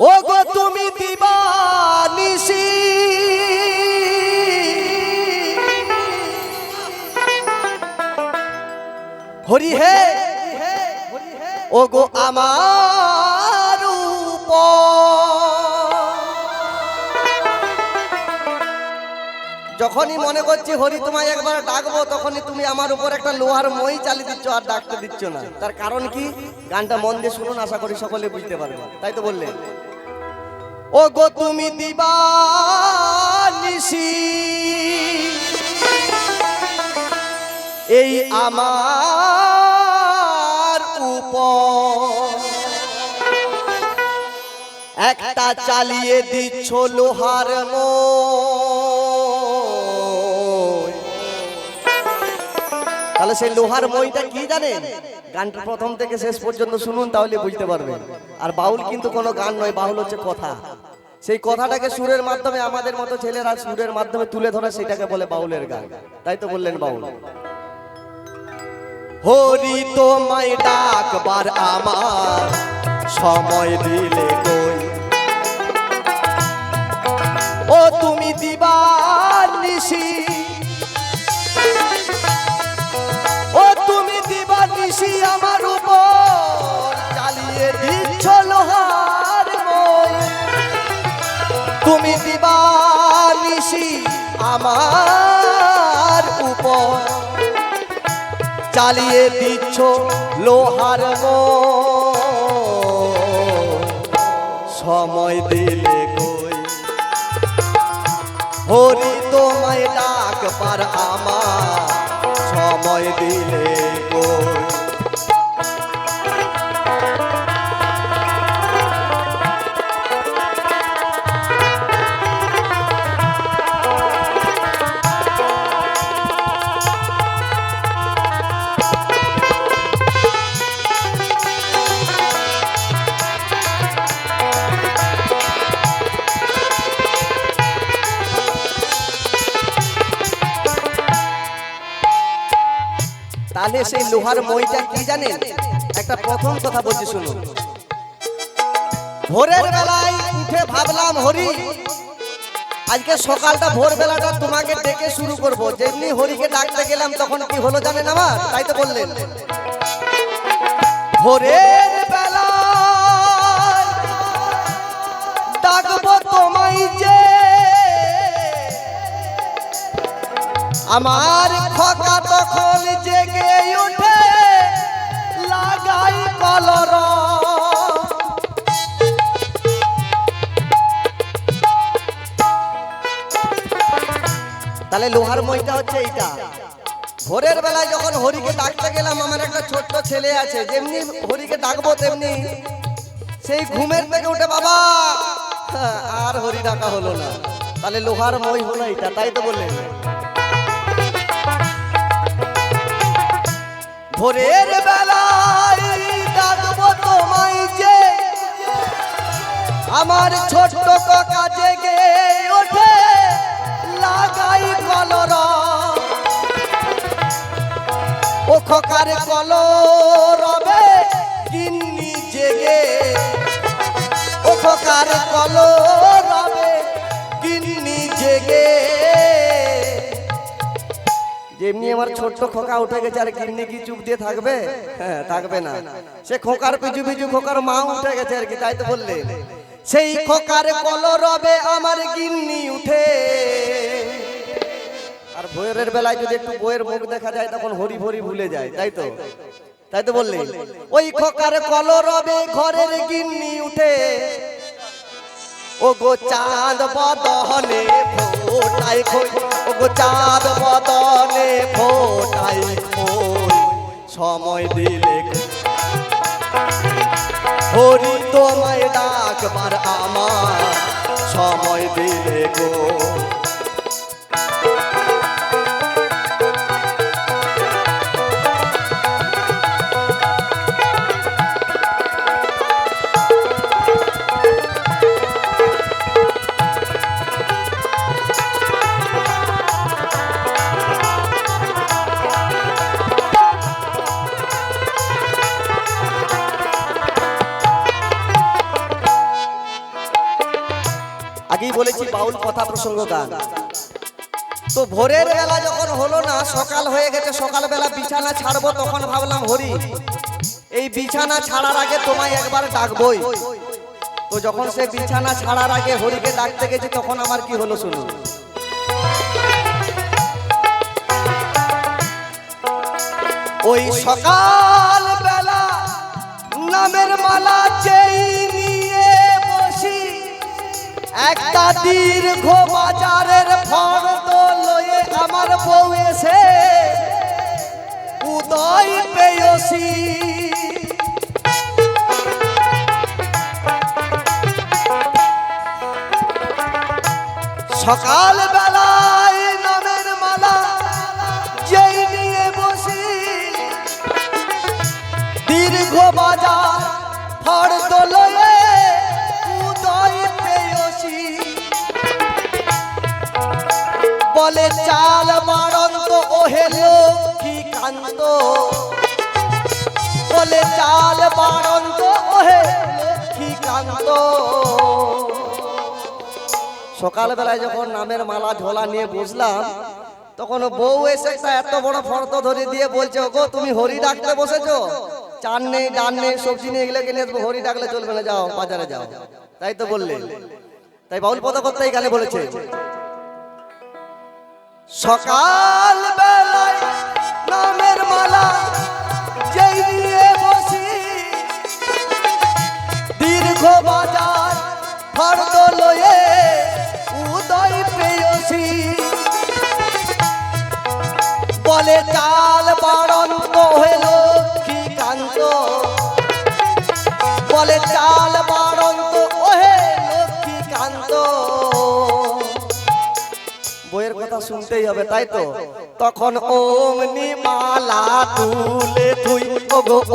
ও গো তুমি দিবানিসি হরি হে ও গো আমার যখনই মনে করছি হরি তোমায় একবার ডাকবো, তখনই তুমি আমার উপর একটা লোহার মই চালিয়ে দিচ্ছ আর ডাকতে দিচ্ছ না। তার কারণ কি? গানটা মন দিয়ে শুনুন, আশা করি সকলে বুঝতে পারবে। তাই তো বললেন ও গো তুমি দিবানিসি এই আমার উপর একটা চালিয়ে দিচ্ছ লোহার মই। তাহলে সেই লোহার মইটা কি জানেন গানটা প্রথম থেকে শেষ পর্যন্ত শুনুন, তাহলে বুঝতে পারবেন। আর বাউল কিন্তু কোনো গান নয়, বাউল হচ্ছে কথা। সেই কথাটাকে সুরের মাধ্যমে, আমাদের মতো ছেলেরা সুরের মাধ্যমে তুলে ধরে, সেটাকে বলে বাউলের গান। তাই তো বললেন বাউল। হরি তোমায় ডাকবার আমার সময় দিলে কই? ও তুমি দিবার আমার উপর। চালিয়ে দিচ্ছ লোহার সময় দিলে কই? হরি তোমায় ডাকবার আমার সময় দিলে কই? তাহলে সেই লোহার মইটা কি জানেন? একটা প্রথম কথা বলছি শুনুন। ভোরের বেলায় উঠে ভাবলাম হরি আজকে সকালটা ভোর বেলাটা তোমাকে ডেকে শুরু করব। যেমনি হরিকে ডাকতে গেলাম তখন কি হলো জানেন আমার? তাই তো বললেন। ভোরের ডাকবো আমার খকা তখন জেগে উঠে লাগাই কলর। তাহলে লোহার মইটা হচ্ছে এইটা। ভোরের বেলায় যখন হরিকে ডাকতে গেলাম আমার একটা ছোট্ট ছেলে আছে যেমনি হরিকে ডাকবো তেমনি সেই ঘুমের থেকে উঠে বাবা আর হরি ডাকা হলো না। তাহলে লোহার মই হলো এটা তাই তো বললেন। ভোরের বেলায় তোমায় যে, আমার ছোট্ট কাকা জেগে ওঠে, লাগাই কলর। ও খকার কলরবে গিন্নি জেগে। ও খকার কলরবে গিন্নি জেগে। যেমনি আমার ছোট্ট খোকা উঠে গেছে, আর গিন্নি কি চুপ দিয়ে থাকবে? হ্যাঁ থাকবে না। সে খোকার পিছু পিছু খোকার মা উঠে গেছে আর কি, তাই তো বললে। সেই খোকার কলরবে আমার গিন্নি উঠে। আর ভোরের বেলায় যদি একটু বইয়ের মুখ দেখা যায়, তখন হরি ভরি ভুলে যায়, তাই তো? তাই তো বললে। ওই খোকার কলরবে ঘরের গিন্নি উঠে। ও গো চাঁদ বদলে ফোটাই খোল ও গো চাঁদ বদলে ফোটাই খোল সময় দিলে হরি তোমায় ডাকবার আমার। সময় দিলে গো বলেছি বাউল কথা প্রসঙ্গ গান। তো ভোরের বেলা যখন হলো না, সকাল হয়ে গেছে, সকালবেলা বিছানা ছাড়বো তখন ভাবলাম, হরি, এই বিছানা ছাড়ার আগে তোমায় একবার ডাকবই। তো যখন সে বিছানা ছাড়ার আগে হরিকে ডাকতে গেছি, তখন আমার কি হলো শুনুন। ওই সকাল বেলা নামের মালা বসি একটা দীর্ঘ বাজারের ফর্দ লয়ে আমার বউ এসে উদয় পেয়সী সকাল বলে, চাল মারন্ত ওহে লক্ষ্মী কান্ত বলে, চাল মারন্ত ওহে লক্ষ্মী কান্ত সকালবেলায় যখন নামের মালা ঝোলা নিয়ে বসলাম, তখন বউ এসে একটা এত বড় ফর্দ ধরে দিয়ে বলছে গো তুমি হরি ডাকতে বসেছো? চান নেই ডান নেই, সবজি নিয়ে এগুলো কিনে হরি ডাকলে চলবে না, যাও, বাজারে যাও। তাই তো বললে। তাই বাউল পদ করতে এই গানে বলেছে। সকাল বেলায় নামের মালা যেই বসি। দীর্ঘ বাজার ফর্দ লয়ে উদয় পেয়সী বলে, চাল বাড়ন্ত হইল কি কান্ত বলে, চাল বাড়ন্ত কথা শুনতেই হবে তাই তো? তখন ওমনি মালা তুলে তুই ওগো